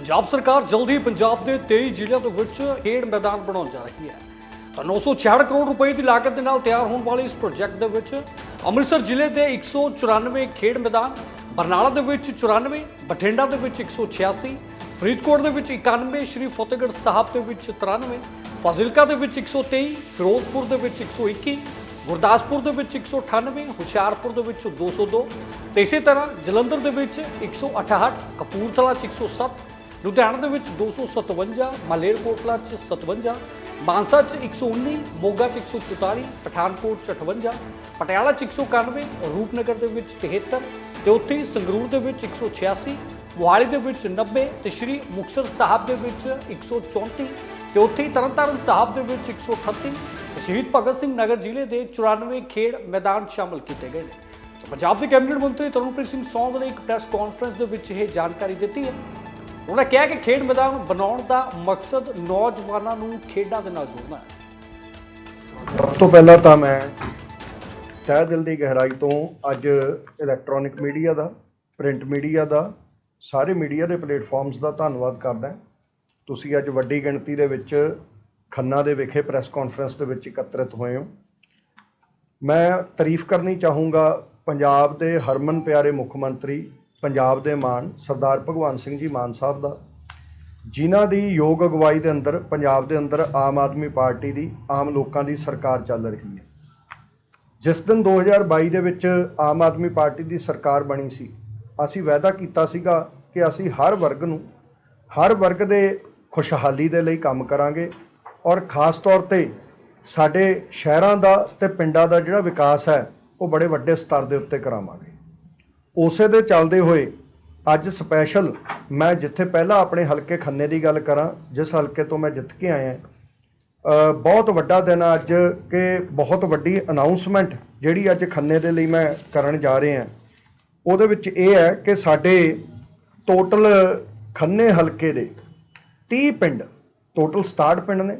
ਪੰਜਾਬ ਸਰਕਾਰ ਜਲਦੀ ਪੰਜਾਬ ਦੇ 23 ਜ਼ਿਲ੍ਹਿਆਂ ਦੇ ਵਿੱਚ ਖੇਡ ਮੈਦਾਨ ਬਣਾਉਣ ਜਾ ਰਹੀ ਹੈ ਤਾਂ 966 ਕਰੋੜ ਰੁਪਏ ਦੀ ਲਾਗਤ ਦੇ ਨਾਲ ਤਿਆਰ ਹੋਣ ਵਾਲੇ ਇਸ ਪ੍ਰੋਜੈਕਟ ਦੇ ਵਿੱਚ ਅੰਮ੍ਰਿਤਸਰ ਜ਼ਿਲ੍ਹੇ ਦੇ 194 ਖੇਡ ਮੈਦਾਨ ਬਰਨਾਲਾ ਦੇ ਵਿੱਚ 94 ਬਠਿੰਡਾ ਦੇ ਵਿੱਚ 186 ਫਰੀਦਕੋਟ ਦੇ ਵਿੱਚ 91 ਸ਼੍ਰੀ ਫਤਿਹਗੜ੍ਹ ਸਾਹਿਬ ਦੇ ਵਿੱਚ 93 ਫਾਜ਼ਿਲਕਾ ਦੇ ਵਿੱਚ 123 ਫਿਰੋਜ਼ਪੁਰ ਦੇ ਵਿੱਚ 121 ਗੁਰਦਾਸਪੁਰ ਦੇ ਵਿੱਚ 198 ਹੁਸ਼ਿਆਰਪੁਰ ਦੇ ਵਿੱਚ 202 ਤੇ ਇਸੇ ਤਰ੍ਹਾਂ ਜਲੰਧਰ ਦੇ ਵਿੱਚ 168 ਕਪੂਰਥਲਾ 'ਚ 107 ਲੁਧਿਆਣਾ ਦੇ ਵਿੱਚ 257 ਮਾਲੇਰਕੋਟਲਾ 'ਚ 57 ਮਾਨਸਾ 'ਚ 119 ਮੋਗਾ 'ਚ 144 ਪਠਾਨਕੋਟ 'ਚ 58 ਪਟਿਆਲਾ 'ਚ 191 ਰੂਪਨਗਰ ਦੇ ਵਿੱਚ 73 ਤੇ ਉੱਥੇ ਹੀ ਸੰਗਰੂਰ ਦੇ ਵਿੱਚ 186 ਮੋਹਾਲੀ ਦੇ ਵਿੱਚ 90 ਤੇ ਸ਼੍ਰੀ ਮੁਕਤਸਰ ਸਾਹਿਬ ਦੇ ਵਿੱਚ 134 ਤੇ ਉੱਥੇ ਹੀ ਤਰਨਤਾਰਨ ਸਾਹਿਬ ਦੇ ਵਿੱਚ 138 ਤੇ ਸ਼ਹੀਦ ਭਗਤ ਸਿੰਘ ਨਗਰ ਜ਼ਿਲ੍ਹੇ ਦੇ 94 ਖੇਡ ਮੈਦਾਨ ਸ਼ਾਮਲ ਕੀਤੇ ਗਏ ਨੇ। ਪੰਜਾਬ ਦੇ ਕੈਬਨਿਟ ਮੰਤਰੀ ਤਰਨਪ੍ਰੀਤ ਸਿੰਘ ਸੌਂਦ ਨੇ ਇੱਕ ਪ੍ਰੈਸ ਕਾਨਫਰੰਸ ਦੇ ਵਿੱਚ ਇਹ ਜਾਣਕਾਰੀ ਦਿੱਤੀ ਹੈ ਉਹਨਾਂ ਕਿਹਾ ਕਿ ਖੇਡ ਮੈਦਾਨ ਬਣਾਉਣ ਦਾ ਮਕਸਦ ਨੌਜਵਾਨਾਂ ਨੂੰ ਖੇਡਾਂ ਦੇ ਨਾਲ ਜੋੜਨਾ ਹੈ। ਸਭ ਤੋਂ ਪਹਿਲਾਂ ਤਾਂ ਮੈਂ ਤਹਿ ਦਿਲ ਦੀ ਗਹਿਰਾਈ ਤੋਂ ਅੱਜ ਇਲੈਕਟ੍ਰੋਨਿਕ ਮੀਡੀਆ ਦਾ ਪ੍ਰਿੰਟ ਮੀਡੀਆ ਦਾ, ਸਾਰੇ ਮੀਡੀਆ ਦੇ ਪਲੇਟਫਾਰਮਸ ਦਾ ਧੰਨਵਾਦ ਕਰਦਾ ਤੁਸੀਂ ਅੱਜ ਵੱਡੀ ਗਿਣਤੀ ਦੇ ਵਿੱਚ ਖੰਨਾ ਦੇ ਵਿਖੇ ਪ੍ਰੈਸ ਕਾਨਫਰੰਸ ਦੇ ਵਿੱਚ ਇਕੱਤਰਿਤ ਹੋਏ ਹੋ। ਮੈਂ ਤਾਰੀਫ ਕਰਨੀ ਚਾਹੂੰਗਾ ਪੰਜਾਬ ਦੇ ਹਰਮਨ ਪਿਆਰੇ ਮੁੱਖ ਮੰਤਰੀ ਪੰਜਾਬ ਦੇ ਮਾਨ ਸਰਦਾਰ ਭਗਵੰਤ ਸਿੰਘ ਜੀ ਮਾਨ ਸਾਹਿਬ ਦਾ, ਜਿਨ੍ਹਾਂ ਦੀ ਯੋਗ ਅਗਵਾਈ ਦੇ ਅੰਦਰ ਪੰਜਾਬ ਦੇ ਅੰਦਰ ਆਮ ਆਦਮੀ ਪਾਰਟੀ ਦੀ, ਆਮ ਲੋਕਾਂ ਦੀ ਸਰਕਾਰ ਚੱਲ ਰਹੀ ਹੈ। ਜਿਸ ਦਿਨ 2022 ਦੇ ਵਿੱਚ ਆਮ ਆਦਮੀ ਪਾਰਟੀ ਦੀ ਸਰਕਾਰ ਬਣੀ ਸੀ, ਅਸੀਂ ਵਾਅਦਾ ਕੀਤਾ ਸੀਗਾ ਕਿ ਅਸੀਂ ਹਰ ਵਰਗ ਨੂੰ, ਹਰ ਵਰਗ ਦੇ ਖੁਸ਼ਹਾਲੀ ਦੇ ਲਈ ਕੰਮ ਕਰਾਂਗੇ ਔਰ ਖਾਸ ਤੌਰ ਤੇ ਸਾਡੇ ਸ਼ਹਿਰਾਂ ਦਾ ਤੇ ਪਿੰਡਾਂ ਦਾ ਜਿਹੜਾ ਵਿਕਾਸ ਹੈ, ਉਹ ਬੜੇ ਵੱਡੇ ਸਤਰ ਦੇ ਉੱਤੇ ਕਰਾਵਾਂਗੇ। ਉਸੇ ਦੇ ਚੱਲਦੇ ਹੋਏ ਅੱਜ ਸਪੈਸ਼ਲ ਮੈਂ ਜਿੱਥੇ ਪਹਿਲਾਂ ਆਪਣੇ ਹਲਕੇ ਖੰਨੇ ਦੀ ਗੱਲ ਕਰਾਂ, ਜਿਸ ਹਲਕੇ ਤੋਂ ਮੈਂ ਜਿੱਤ ਕੇ ਆਇਆ ਬਹੁਤ ਵੱਡਾ ਦਿਨ ਆ ਅੱਜ ਕਿ ਬਹੁਤ ਵੱਡੀ ਅਨਾਉਂਸਮੈਂਟ ਜਿਹੜੀ ਅੱਜ ਖੰਨੇ ਦੇ ਲਈ ਮੈਂ ਕਰਨ ਜਾ ਰਿਹਾ। ਉਹਦੇ ਵਿੱਚ ਇਹ ਹੈ ਕਿ ਸਾਡੇ ਟੋਟਲ ਖੰਨੇ ਹਲਕੇ ਦੇ 30 ਪਿੰਡ ਟੋਟਲ 67 ਪਿੰਡ ਨੇ।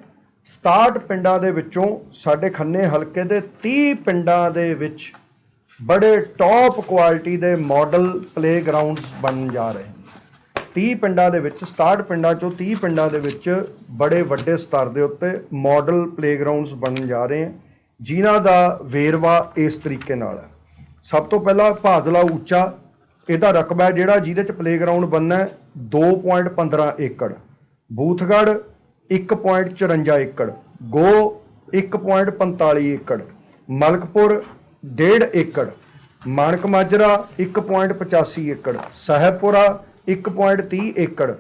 67 ਪਿੰਡਾਂ ਦੇ ਵਿੱਚੋਂ ਸਾਡੇ ਖੰਨੇ ਹਲਕੇ ਦੇ 30 ਪਿੰਡਾਂ ਦੇ ਵਿੱਚ ਬੜੇ ਟੌਪ ਕੁਆਲਿਟੀ ਦੇ ਮਾਡਲ ਪਲੇਗਰਾਉਂਡਸ ਬਣਨ ਜਾ ਰਹੇ ਨੇ। 30 ਪਿੰਡਾਂ ਦੇ ਵਿੱਚ 67 ਪਿੰਡਾਂ ਚੋਂ 30 ਪਿੰਡਾਂ ਦੇ ਵਿੱਚ ਬੜੇ ਵੱਡੇ ਸਤਰ ਦੇ ਉੱਤੇ ਮਾਡਲ ਪਲੇਗਰਾਉਂਡਸ ਬਣਨ ਜਾ ਰਹੇ ਹਨ ਜਿਨ੍ਹਾਂ ਦਾ ਵੇਰਵਾ ਇਸ ਤਰੀਕੇ ਨਾਲ ਹੈ। ਸਭ ਤੋਂ ਪਹਿਲਾਂ ਭਾਦਲਾ ਉੱਚਾ, ਇਹਦਾ ਰਕਬਾ ਜਿਹੜਾ ਜਿਹਦੇ ਚ ਪਲੇਗਰਾਉਂਡ ਬਣਨਾ ਹੈ 2.15 ਏਕੜ। ਬੂਥਗੜ 1.54 ਏਕੜ। ਗੋ 1.45 ਏਕੜ। ਮਲਕਪੁਰ 1.5 ਏਕੜ ਮਾਨਕ ਮਾਜਰਾ 1.85 ਏਕੜ, ਸਹਿਬਪੁਰਾ 1.30 ਏਕੜ,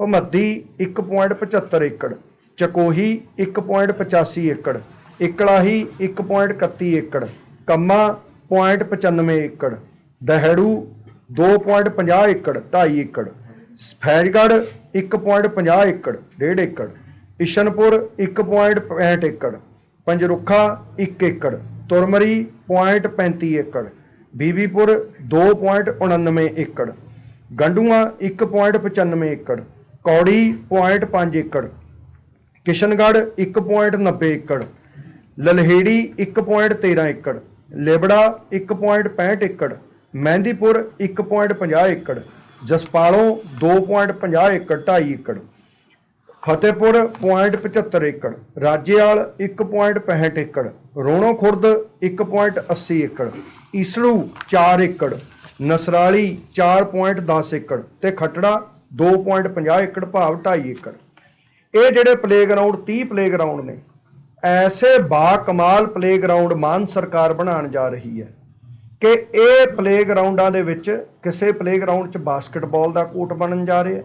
ਭਮੱਦੀ 1.75 ਏਕੜ, ਚਕੋਹੀ 1.85 ਏਕੜ, ਇਕਲਾਹੀ 1.31 ਏਕੜ, ਕੰਮਾ 0.95 ਏਕੜ, ਦਹੜੂ 2.50 ਏਕੜ 2.5 ਏਕੜ ਫੈਜ਼ਗੜ 1.50 ਏਕੜ 1.5 ਏਕੜ, ਇਸ਼ਨਪੁਰ 1.65 ਏਕੜ, ਪੰਜਰੁੱਖਾ 1 ਏਕੜ ਤੁਰਮਰੀ 0.35 ਏਕੜ, ਬੀਬੀਪੁਰ 2.99 ਏਕੜ, ਗੰਡੂਆ 1.95 ਏਕੜ, ਕੌੜੀ 0.5 ਏਕੜ, ਕਿਸ਼ਨਗੜ੍ਹ 1.90 ਏਕੜ, ਲਲਹੇੜੀ 1.13 ਏਕੜ, ਲੇਬੜਾ 1.65 ਏਕੜ, ਮਹਿੰਦੀਪੁਰ 1.50 ਏਕੜ, ਜਸਪਾਲੋਂ 2.50 ਏਕੜ 2.5 ਏਕੜ। ਫਤਿਹਪੁਰ 0.75 ਏਕੜ, ਰਾਜੇਵਾਲ 1.65 ਏਕੜ, ਰੋਣੋ ਖੁਰਦ 1.80 ਏਕੜ, ਈਸੜੂ 4 ਏਕੜ, ਨਸਰਾਲੀ 4.10 ਏਕੜ ਤੇ ਖੱਟੜਾ 2.50 ਏਕੜ ਭਾਵ 2.5 ਏਕੜ। ਇਹ ਜਿਹੜੇ ਪਲੇਗਰਾਉਂਡ 30 ਪਲੇਗਰਾਉਂਡ ਨੇ, ਐਸੇ ਬਾ ਕਮਾਲ ਪਲੇਗਰਾਉਂਡ ਮਾਨ ਸਰਕਾਰ ਬਣਾਉਣ ਜਾ ਰਹੀ ਹੈ ਕਿ ਇਹ ਪਲੇਗਰਾਉਂਡਾਂ ਦੇ ਵਿੱਚ ਕਿਸੇ ਪਲੇਗਰਾਉਂਡ 'ਚ ਬਾਸਕਟਬਾਲ ਦਾ ਕੋਰਟ ਬਣਨ ਜਾ ਰਿਹਾ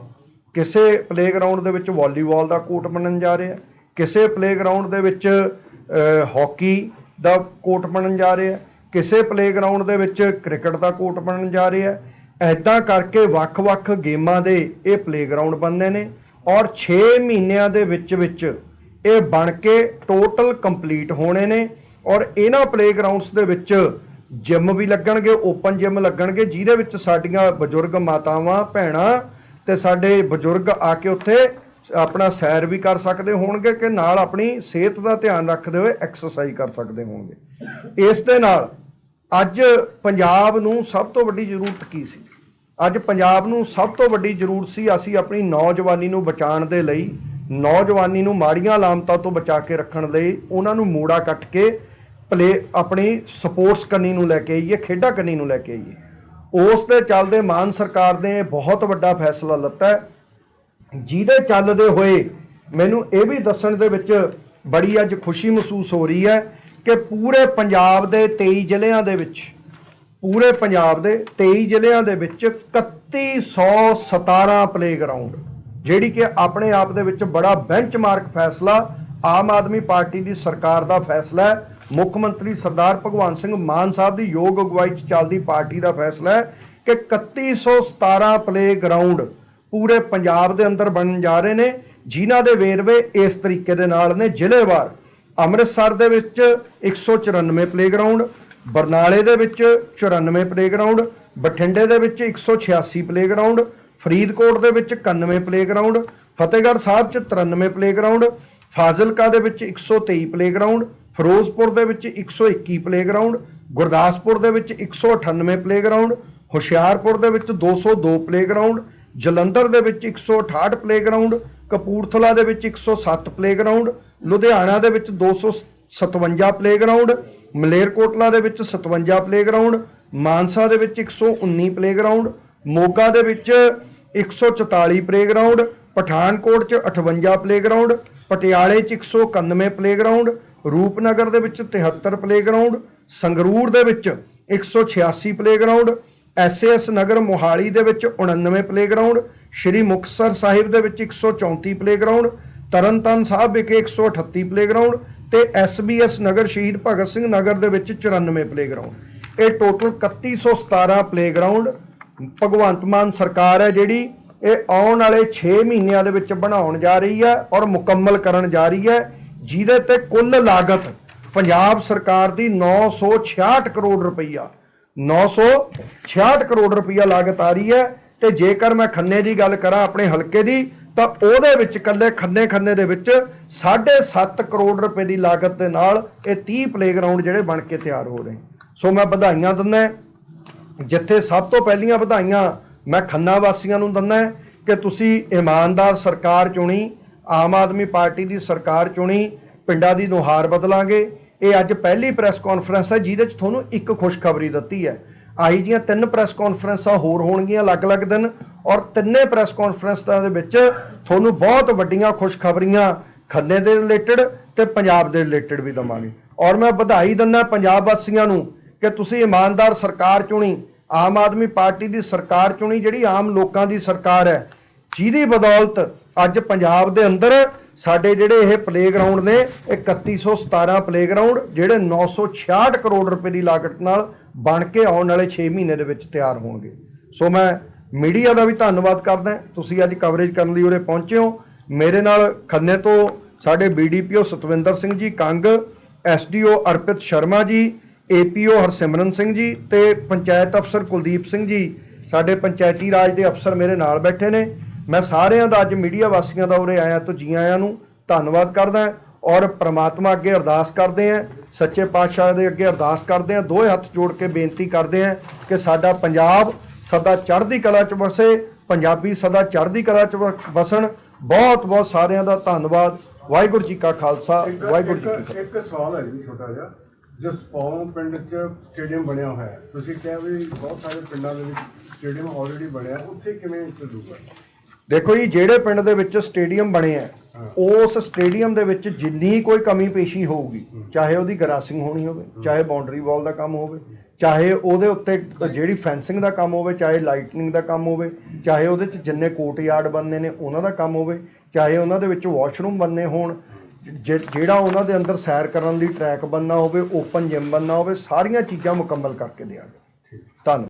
ਕਿਸੇ ਪਲੇਗਰਾਉਂਡ ਦੇ ਵਿੱਚ ਵਾਲੀਬਾਲ ਦਾ ਕੋਰਟ ਬਣਨ ਜਾ ਰਿਹਾ ਕਿਸੇ ਪਲੇਗਰਾਉਂਡ ਦੇ ਵਿੱਚ ਅ, ਹਾਕੀ ਦਾ ਕੋਰਟ ਬਣਨ ਜਾ ਰਿਹਾ ਕਿਸੇ ਪਲੇਗਰਾਉਂਡ ਦੇ ਵਿੱਚ ਕ੍ਰਿਕਟ ਦਾ ਕੋਰਟ ਬਣਨ ਜਾ ਰਿਹਾ ਐਦਾਂ ਕਰਕੇ ਵੱਖ-ਵੱਖ ਗੇਮਾਂ ਦੇ ਇਹ ਪਲੇਗਰਾਉਂਡ ਬਣਨੇ ਨੇ ਔਰ 6 ਮਹੀਨਿਆਂ ਦੇ ਵਿੱਚ ਵਿੱਚ ਇਹ ਬਣ ਕੇ ਟੋਟਲ ਕੰਪਲੀਟ ਹੋਣੇ ਨੇ ਔਰ ਇਹਨਾਂ ਪਲੇਗਰਾਉਂਡਸ ਦੇ ਵਿੱਚ ਜਿਮ ਵੀ ਲੱਗਣਗੇ ਓਪਨ ਜਿਮ ਲੱਗਣਗੇ ਜਿਹਦੇ ਵਿੱਚ ਸਾਡੀਆਂ ਬਜ਼ੁਰਗ ਮਾਤਾਵਾਂ ਭੈਣਾਂ ਤੇ ਸਾਡੇ ਬਜ਼ੁਰਗ ਆ ਕੇ ਉੱਥੇ ਆਪਣਾ ਸੈਰ ਵੀ ਕਰ ਸਕਦੇ ਹੋਣਗੇ ਕਿ ਨਾਲ ਆਪਣੀ ਸਿਹਤ ਦਾ ਧਿਆਨ ਰੱਖਦੇ ਹੋਏ ਐਕਸਰਸਾਈਜ਼ ਕਰ ਸਕਦੇ ਹੋਣਗੇ। ਇਸ ਦੇ ਨਾਲ ਅੱਜ ਪੰਜਾਬ ਨੂੰ ਸਭ ਤੋਂ ਵੱਡੀ ਜ਼ਰੂਰਤ ਕੀ ਸੀ? ਅੱਜ ਪੰਜਾਬ ਨੂੰ ਸਭ ਤੋਂ ਵੱਡੀ ਜ਼ਰੂਰਤ ਸੀ ਅਸੀਂ ਆਪਣੀ ਨੌਜਵਾਨੀ ਨੂੰ ਬਚਾਉਣ ਦੇ ਲਈ, ਨੌਜਵਾਨੀ ਨੂੰ ਮਾੜੀਆਂ ਲਾਮਤਾਂ ਤੋਂ ਬਚਾ ਕੇ ਰੱਖਣ ਲਈ ਉਹਨਾਂ ਨੂੰ ਮੂੜਾ ਕੱਟ ਕੇ ਪਲੇ ਆਪਣੀ ਸਪੋਰਟਸ ਕੰਨੀ ਨੂੰ ਲੈ ਕੇ ਆਈਏ, ਖੇਡਾਂ ਕੰਨੀ ਨੂੰ ਲੈ ਕੇ ਆਈਏ। ਉਸ ਦੇ ਚੱਲਦੇ ਮਾਨ ਸਰਕਾਰ ਨੇ ਬਹੁਤ ਵੱਡਾ ਫੈਸਲਾ ਲਿੱਤਾ ਜਿਹਦੇ ਚੱਲਦੇ ਹੋਏ ਮੈਨੂੰ ਇਹ ਵੀ ਦੱਸਣ ਦੇ ਵਿੱਚ ਬੜੀ ਅੱਜ ਖੁਸ਼ੀ ਮਹਿਸੂਸ ਹੋ ਰਹੀ ਹੈ ਕਿ ਪੂਰੇ ਪੰਜਾਬ ਦੇ 23 ਜ਼ਿਲ੍ਹਿਆਂ ਦੇ ਵਿੱਚ, ਪੂਰੇ ਪੰਜਾਬ ਦੇ 23 ਜ਼ਿਲ੍ਹਿਆਂ ਦੇ ਵਿੱਚ 3117 ਪਲੇਗਰਾਉਂਡ ਜਿਹੜੀ ਕਿ ਆਪਣੇ ਆਪ ਦੇ ਵਿੱਚ ਬੜਾ ਬੈਂਚਮਾਰਕ ਫੈਸਲਾ ਆਮ ਆਦਮੀ ਪਾਰਟੀ ਦੀ ਸਰਕਾਰ ਦਾ ਫੈਸਲਾ ਹੈ। ਮੁੱਖ ਮੰਤਰੀ ਸਰਦਾਰ ਭਗਵੰਤ ਸਿੰਘ ਮਾਨ ਸਾਹਿਬ ਦੀ ਯੋਗ ਅਗਵਾਈ 'ਚ ਚੱਲਦੀ ਪਾਰਟੀ ਦਾ ਫੈਸਲਾ ਹੈ ਕਿ 3117 ਪਲੇਗਰਾਉਂਡ ਪੂਰੇ ਪੰਜਾਬ ਦੇ ਅੰਦਰ ਬਣਨ ਜਾ ਰਹੇ ਨੇ, ਜਿਨ੍ਹਾਂ ਦੇ ਵੇਰਵੇ ਇਸ ਤਰੀਕੇ ਦੇ ਨਾਲ ਨੇ। ਜ਼ਿਲ੍ਹੇਵਾਰ ਅੰਮ੍ਰਿਤਸਰ ਦੇ ਵਿੱਚ 194 ਪਲੇਗਰਾਉਂਡ, ਬਰਨਾਲੇ ਦੇ ਵਿੱਚ 94 ਪਲੇਗਰਾਉਂਡ, ਬਠਿੰਡੇ ਦੇ ਵਿੱਚ 186 ਪਲੇਗਰਾਉਂਡ, ਫਰੀਦਕੋਟ ਦੇ ਵਿੱਚ 91 ਪਲੇਗਰਾਉਂਡ, ਫਤਿਹਗੜ੍ਹ ਸਾਹਿਬ 'ਚ 93 ਪਲੇਗਰਾਉਂਡ, ਫਾਜ਼ਿਲਕਾ ਦੇ ਵਿੱਚ 123 ਪਲੇਗਰਾਉਂਡ ਫਿਰੋਜ਼ਪੁਰ ਦੇ ਵਿੱਚ 121 ਪਲੇਗਰਾਉਂਡ ਗੁਰਦਾਸਪੁਰ ਦੇ ਵਿੱਚ 198 ਪਲੇਗਰਾਉਂਡ ਹੁਸ਼ਿਆਰਪੁਰ ਦੇ ਵਿੱਚ 202 ਪਲੇਗਰਾਉਂਡ ਜਲੰਧਰ ਦੇ ਵਿੱਚ 168 ਪਲੇਗਰਾਉਂਡ ਕਪੂਰਥਲਾ ਦੇ ਵਿੱਚ 107 ਪਲੇਗਰਾਉਂਡ ਲੁਧਿਆਣਾ ਦੇ ਵਿੱਚ 257 ਪਲੇਗਰਾਉਂਡ ਮਲੇਰਕੋਟਲਾ ਦੇ ਵਿੱਚ 57 ਪਲੇਗਰਾਉਂਡ ਮਾਨਸਾ ਦੇ ਵਿੱਚ 119 ਪਲੇਗਰਾਉਂਡ ਮੋਗਾ ਦੇ ਵਿੱਚ 144 ਪਲੇਗਰਾਉਂਡ ਪਠਾਨਕੋਟ 'ਚ 58 ਪਲੇਗਰਾਉਂਡ ਪਟਿਆਲੇ 'ਚ 191 ਪਲੇਗਰਾਉਂਡ ਰੂਪਨਗਰ ਦੇ ਵਿੱਚ 73 ਪਲੇਗਰਾਉਂਡ ਸੰਗਰੂਰ ਦੇ ਵਿੱਚ 186 ਪਲੇਗਰਾਉਂਡ ਐਸਐਸ ਨਗਰ ਮੋਹਾਲੀ ਦੇ ਵਿੱਚ 99 ਪਲੇਗਰਾਉਂਡ ਸ਼੍ਰੀ ਮੁਕਤਸਰ ਸਾਹਿਬ ਦੇ ਵਿੱਚ 134 ਪਲੇਗਰਾਉਂਡ ਤਰਨਤਾਰਨ ਸਾਹਿਬ ਵਿਖੇ 138 ਪਲੇਗਰਾਉਂਡ ਤੇ ਐਸਬੀਐਸ ਨਗਰ ਸ਼ਹੀਦ ਭਗਤ ਸਿੰਘ ਨਗਰ ਦੇ ਵਿੱਚ 94 ਪਲੇਗਰਾਉਂਡ ਇਹ ਟੋਟਲ 3117 ਪਲੇਗਰਾਉਂਡ ਭਗਵੰਤ ਮਾਨ ਸਰਕਾਰ ਹੈ ਜਿਹੜੀ, ਇਹ ਆਉਣ ਵਾਲੇ 6 ਮਹੀਨਿਆਂ ਦੇ ਵਿੱਚ ਬਣਾਉਣ ਜਾ ਰਹੀ ਹੈ ਔਰ ਮੁਕੰਮਲ ਕਰਨ ਜਾ ਰਹੀ ਹੈ। ਜਿਹਦੇ ਤੇ ਕੁੱਲ ਲਾਗਤ ਪੰਜਾਬ ਸਰਕਾਰ ਦੀ 966 ਕਰੋੜ ਰੁਪਈਆ 966 ਕਰੋੜ ਰੁਪਈਆ ਲਾਗਤ ਆ ਰਹੀ ਹੈ। ਤੇ ਜੇਕਰ ਮੈਂ ਖੰਨੇ ਦੀ ਗੱਲ ਕਰਾਂ ਆਪਣੇ ਹਲਕੇ ਦੀ, ਤਾਂ ਉਹਦੇ ਵਿੱਚ ਕੱਲੇ ਖੰਨੇ ਖੰਨੇ ਦੇ ਵਿੱਚ 7.5 ਕਰੋੜ ਰੁਪਏ ਦੀ ਲਾਗਤ ਦੇ ਨਾਲ ਇਹ 30 ਪਲੇਗਰਾਉਂਡ ਜਿਹੜੇ ਬਣ ਕੇ ਤਿਆਰ ਹੋ ਰਹੇ ਸੋ ਮੈਂ ਵਧਾਈਆਂ ਦਿੰਦਾ ਜਿੱਥੇ ਸਭ ਤੋਂ ਪਹਿਲੀਆਂ ਵਧਾਈਆਂ ਮੈਂ ਖੰਨਾ ਵਾਸੀਆਂ ਨੂੰ ਦਿੰਦਾ ਕਿ ਤੁਸੀਂ ਇਮਾਨਦਾਰ ਸਰਕਾਰ ਚੁਣੀ ਆਮ ਆਦਮੀ ਪਾਰਟੀ ਦੀ ਸਰਕਾਰ ਚੁਣੀ, ਪਿੰਡਾਂ ਦੀ ਨੁਹਾਰ ਬਦਲਾਂਗੇ। ਇਹ ਅੱਜ ਪਹਿਲੀ ਪ੍ਰੈਸ ਕਾਨਫਰੰਸ ਹੈ, ਜਿਹਦੇ 'ਚ ਤੁਹਾਨੂੰ ਇੱਕ ਖੁਸ਼ਖਬਰੀ ਦਿੱਤੀ ਹੈ। ਆਈ ਜੀਆਂ ਤਿੰਨ ਪ੍ਰੈਸ ਕਾਨਫਰੰਸਾਂ ਹੋਰ ਹੋਣਗੀਆਂ ਅਲੱਗ-ਅਲੱਗ ਦਿਨ, ਔਰ ਤਿੰਨੇ ਪ੍ਰੈਸ ਕਾਨਫਰੰਸਾਂ ਦੇ ਵਿੱਚ ਤੁਹਾਨੂੰ ਬਹੁਤ ਵੱਡੀਆਂ ਖੁਸ਼ਖਬਰੀਆਂ, ਖੰਨੇ ਦੇ ਰਿਲੇਟਡ ਤੇ ਪੰਜਾਬ ਦੇ ਰਿਲੇਟਡ ਵੀ ਦਵਾਂਗੇ। ਔਰ ਮੈਂ ਵਧਾਈ ਦਿੰਦਾ ਪੰਜਾਬ ਵਾਸੀਆਂ ਨੂੰ ਕਿ ਤੁਸੀਂ ਇਮਾਨਦਾਰ ਸਰਕਾਰ ਚੁਣੀ, ਆਮ ਆਦਮੀ ਪਾਰਟੀ ਦੀ ਸਰਕਾਰ ਚੁਣੀ, ਜਿਹੜੀ ਆਮ ਲੋਕਾਂ ਦੀ ਸਰਕਾਰ ਹੈ। ਜਿਹਦੀ ਬਦੌਲਤ ਅੱਜ ਪੰਜਾਬ ਦੇ ਅੰਦਰ ਸਾਡੇ ਜਿਹੜੇ ਇਹ ਪਲੇਗਰਾਉਂਡ ਨੇ, ਇਹ 3117 ਪਲੇਗਰਾਉਂਡ ਜਿਹੜੇ 966 ਕਰੋੜ ਰੁਪਏ ਦੀ ਲਾਗਤ ਨਾਲ ਬਣ ਕੇ ਆਉਣ ਵਾਲੇ 6 ਮਹੀਨੇ ਦੇ ਵਿੱਚ ਤਿਆਰ ਹੋਣਗੇ। ਸੋ ਮੈਂ ਮੀਡੀਆ ਦਾ ਵੀ ਧੰਨਵਾਦ ਕਰਦਾ ਤੁਸੀਂ ਅੱਜ ਕਵਰੇਜ ਕਰਨ ਲਈ ਉਰੇ ਪਹੁੰਚੇ ਹੋ। ਮੇਰੇ ਨਾਲ ਖੰਨੇ ਤੋਂ ਸਾਡੇ BDPO Satwinder Singh ji, Kang SDO ਅਰਪਿਤ Sharma ji APO Harsimran Singh ji ਤੇ ਪੰਚਾਇਤ ਅਫਸਰ ਕੁਲਦੀਪ ਸਿੰਘ ਜੀ। ਸਾਡੇ ਪੰਚਾਇਤੀ ਰਾਜ ਦੇ ਅਫਸਰ ਮੇਰੇ ਨਾਲ ਬੈਠੇ ਨੇ। ਮੈਂ ਸਾਰਿਆਂ ਦਾ ਅੱਜ ਮੀਡੀਆ ਵਾਸੀਆਂ ਦਾ ਉਰੇ ਆਇਆ ਤੋਂ ਜੀ ਆਇਆਂ ਨੂੰ ਧੰਨਵਾਦ ਕਰਦਾ ਔਰ ਪ੍ਰਮਾਤਮਾ ਅੱਗੇ ਅਰਦਾਸ ਕਰਦੇ ਆਂ ਸੱਚੇ ਪਾਤਸ਼ਾਹ ਦੇ ਅੱਗੇ ਅਰਦਾਸ ਕਰਦੇ ਆਂ ਦੋਹੇ ਹੱਥ ਜੋੜ ਕੇ ਬੇਨਤੀ ਕਰਦੇ ਆਂ ਕਿ ਸਾਡਾ ਪੰਜਾਬ ਸਦਾ ਚੜ੍ਹਦੀ ਕਲਾ 'ਚ ਵਸੇ ਪੰਜਾਬੀ ਸਦਾ ਚੜ੍ਹਦੀ ਕਲਾ 'ਚ ਵਸਣ। ਬਹੁਤ ਬਹੁਤ ਸਾਰਿਆਂ ਦਾ ਧੰਨਵਾਦ। ਵਾਹਿਗੁਰੂ ਜੀ ਕਾ ਖਾਲਸਾ ਵਾਹਿਗੁਰੂ ਜੀ ਕੀ ਫਤਿਹ ਇੱਕ ਸਵਾਲ ਹੈ ਜੀ ਛੋਟਾ ਜਿਹਾ। ਜਸਪੌਂ ਪਿੰਡ 'ਚ ਸਟੇਡੀਅਮ ਬਣਿਆ ਹੋਇਆ ਹੈ। ਤੁਸੀਂ ਕਿਹਾ ਵੀ ਬਹੁਤ ਸਾਰੇ ਪਿੰਡਾਂ ਦੇ ਵਿੱਚ ਸਟੇਡੀਅਮ ਆਲਰੇਡੀ ਬਣਿਆ ਉੱਥੇ ਕਿਵੇਂ ਚੱਲੂਗਾ ਦੇਖੋ ਜੀ ਜਿਹੜੇ ਪਿੰਡ ਦੇ ਵਿੱਚ ਸਟੇਡੀਅਮ ਬਣੇ ਆ ਉਸ ਸਟੇਡੀਅਮ ਦੇ ਵਿੱਚ ਜਿੰਨੀ ਕੋਈ ਕਮੀ ਪੇਸ਼ੀ ਹੋਊਗੀ ਚਾਹੇ ਉਹਦੀ ਗਰਾਸਿੰਗ ਹੋਣੀ ਹੋਵੇ ਚਾਹੇ ਬਾਉਂਡਰੀ ਵਾਲ ਦਾ ਕੰਮ ਹੋਵੇ ਚਾਹੇ ਉਹਦੇ ਉੱਤੇ ਜਿਹੜੀ ਫੈਂਸਿੰਗ ਦਾ ਕੰਮ ਹੋਵੇ ਚਾਹੇ ਲਾਈਟਨਿੰਗ ਦਾ ਕੰਮ ਹੋਵੇ ਚਾਹੇ ਉਹਦੇ 'ਚ ਜਿੰਨੇ ਕੋਰਟ ਯਾਰਡ ਬਣਨੇ ਨੇ ਉਹਨਾਂ ਦਾ ਕੰਮ ਹੋਵੇ ਚਾਹੇ ਉਹਨਾਂ ਦੇ ਵਿੱਚ ਵਾਸ਼ਰੂਮ ਬਣਨੇ ਹੋਣ ਜਿਹੜਾ ਉਹਨਾਂ ਦੇ ਅੰਦਰ ਸੈਰ ਕਰਨ ਲਈ ਟਰੈਕ ਬਣਨਾ ਹੋਵੇ ਓਪਨ ਜਿਮ ਬਣਨਾ ਹੋਵੇ ਸਾਰੀਆਂ ਚੀਜ਼ਾਂ ਮੁਕੰਮਲ ਕਰਕੇ ਦਿਆਂਗੇ। ਧੰਨਵਾਦ।